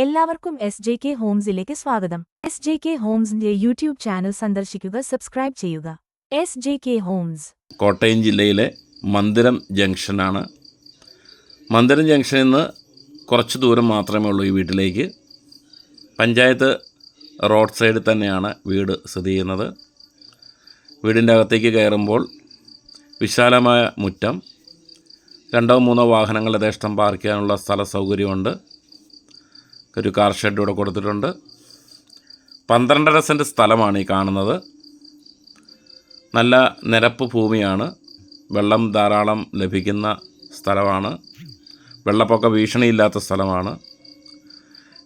എല്ലാവർക്കും S J K ഹോംസിലേക്ക് സ്വാഗതം. എസ് ജെ കെ ഹോംസിന്റെ യൂട്യൂബ് ചാനൽ സന്ദർശിക്കുക സബ്സ്ക്രൈബ് ചെയ്യുക. S J K homes Kottayam ജില്ലയിലെ മന്ദിരം ജംഗ്ഷനാണ്. മന്ദിരം ജംഗ്ഷനിൽ നിന്ന് കുറച്ച് ദൂരം മാത്രമേ ഉള്ളൂ ഈ വീട്ടിലേക്ക്. പഞ്ചായത്ത് റോഡ് സൈഡിൽ തന്നെയാണ് വീട് സ്ഥിതി ചെയ്യുന്നത്. വീടിന്റെ അകത്തേക്ക് കയറുമ്പോൾ വിശാലമായ മുറ്റം രണ്ടോ മൂന്നോ വാഹനങ്ങൾ യഥേഷ്ടം പാർക്ക് ചെയ്യാനുള്ള സ്ഥല സൗകര്യമുണ്ട്. ഒരു കാർ ഷെഡ് ഇവിടെ കൊടുത്തിട്ടുണ്ട്. പന്ത്രണ്ടര സെന്റ് സ്ഥലമാണ് ഈ കാണുന്നത്. നല്ല നിരപ്പ് ഭൂമിയാണ്. വെള്ളം ധാരാളം ലഭിക്കുന്ന സ്ഥലമാണ്. വെള്ളപ്പൊക്ക ഭീഷണിയില്ലാത്ത സ്ഥലമാണ്.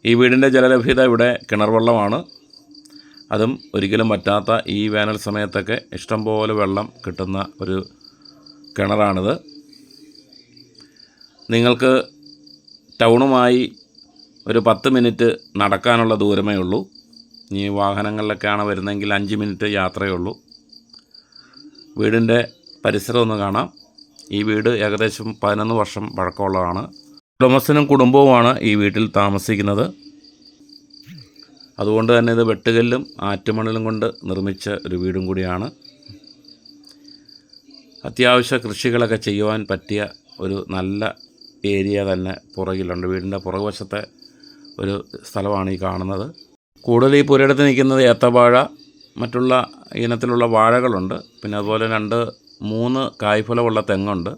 ഈ വീടിന്റെ ജലലഭ്യത ഇവിടെ കിണർ വെള്ളമാണ് അതും ഒരിക്കലും പറ്റാത്ത ഈ വേനൽ സമയത്തൊക്കെ ഇഷ്ടംപോലെ വെള്ളം കിട്ടുന്ന ഒരു കിണറാണിത്. നിങ്ങൾക്ക് ടൗണുമായി ഒരു പത്ത് മിനിറ്റ് നടക്കാനുള്ള ദൂരമേ ഉള്ളൂ. ഈ വാഹനങ്ങളിലൊക്കെയാണ് വരുന്നതെങ്കിൽ അഞ്ച് മിനിറ്റ് യാത്രയേ ഉള്ളൂ വീടിന്റെ പരിസരം ഒന്ന് കാണാം. ഈ വീട് ഏകദേശം പതിനൊന്ന് വർഷം പഴക്കമുള്ളതാണ്. ഉടമസ്ഥനും കുടുംബവുമാണ് ഈ വീട്ടിൽ താമസിക്കുന്നത്. അതുകൊണ്ട് തന്നെ ഇത് വെട്ടുകല്ലും ആറ്റുമണലും കൊണ്ട് നിർമ്മിച്ച ഒരു വീടും കൂടിയാണ്. അത്യാവശ്യ കൃഷികളൊക്കെ ചെയ്യുവാൻ പറ്റിയ ഒരു നല്ല ഏരിയ തന്നെ പുറകിലുണ്ട്. വീടിന്റെ പുറകുവശത്തെ ഒരു സ്ഥലമാണ് ഈ കാണുന്നത്. കൂടുതൽ ഈ പുരയിടത്ത് നിൽക്കുന്നത് ഏത്തവാഴ മറ്റുള്ള ഇനത്തിലുള്ള വാഴകളുണ്ട്. പിന്നെ അതുപോലെ രണ്ട് മൂന്ന് കായ്ഫലമുള്ള തെങ്ങുണ്ട്.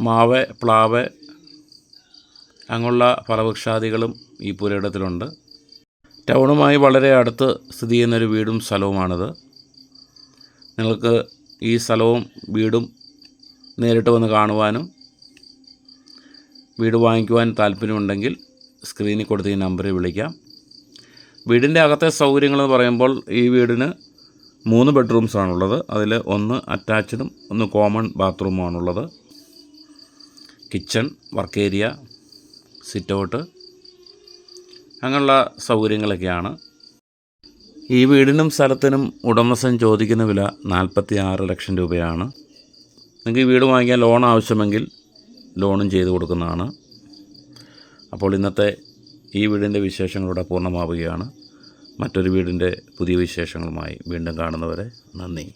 മാവ് പ്ലാവ് അങ്ങുള്ള ഫലവൃക്ഷാദികളും ഈ പുരയിടത്തിലുണ്ട്. ടൗണുമായി വളരെ അടുത്ത് സ്ഥിതി ചെയ്യുന്നൊരു വീടും സ്ഥലവുമാണിത്. നിങ്ങൾക്ക് ഈ സ്ഥലവും വീടും നേരിട്ട് വന്ന് കാണുവാനും വീട് വാങ്ങിക്കുവാൻ താല്പര്യമുണ്ടെങ്കിൽ സ്ക്രീനിൽ കൊടുത്ത ഈ നമ്പറിൽ വിളിക്കാം. വീടിന്റെ അകത്തെ സൗകര്യങ്ങളെന്ന് പറയുമ്പോൾ ഈ വീടിന് മൂന്ന് ബെഡ്റൂംസാണുള്ളത് അതിൽ ഒന്ന് അറ്റാച്ച്ഡും ഒന്ന് common ബാത്റൂമാണുള്ളത് kitchen work area sit out അങ്ങനെയുള്ള സൗകര്യങ്ങളൊക്കെയാണ്. ഈ വീടിനും സ്ഥലത്തിനും ഉടമസ്ഥൻ ചോദിക്കുന്ന വില നാൽപ്പത്തി ആറ് ലക്ഷം രൂപയാണ്. നിങ്ങൾക്ക് ഈ വീട് വാങ്ങിക്കാൻ ലോൺ ആവശ്യമെങ്കിൽ ലോണും ചെയ്തു കൊടുക്കുന്നതാണ്. അപ്പോൾ ഇന്നത്തെ ഈ വീടിന്റെ വിശേഷങ്ങളുടെ പൂർണമാവുകയാണ്. മറ്റൊരു വീടിന്റെ പുതിയ വിശേഷങ്ങളുമായി വീണ്ടും കാണുന്നവരെ നന്ദി.